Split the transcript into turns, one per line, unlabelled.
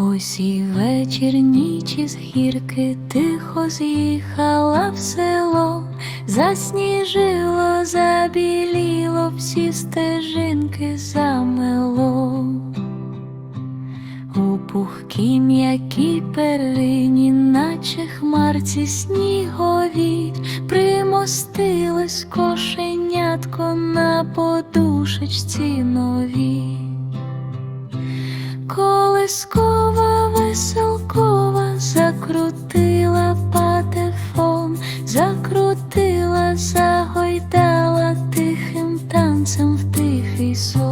Ось і вечір ніч із гірки тихо з'їхала в село, засніжило, забіліло, всі стежинки замело. У пухкій м'якій перині, наче хмарці снігові, примостилось кошенятко на подушечці новій. Колискова, веселкова, закрутила патефон, закрутила, загойдала тихим танцем в тихий сон.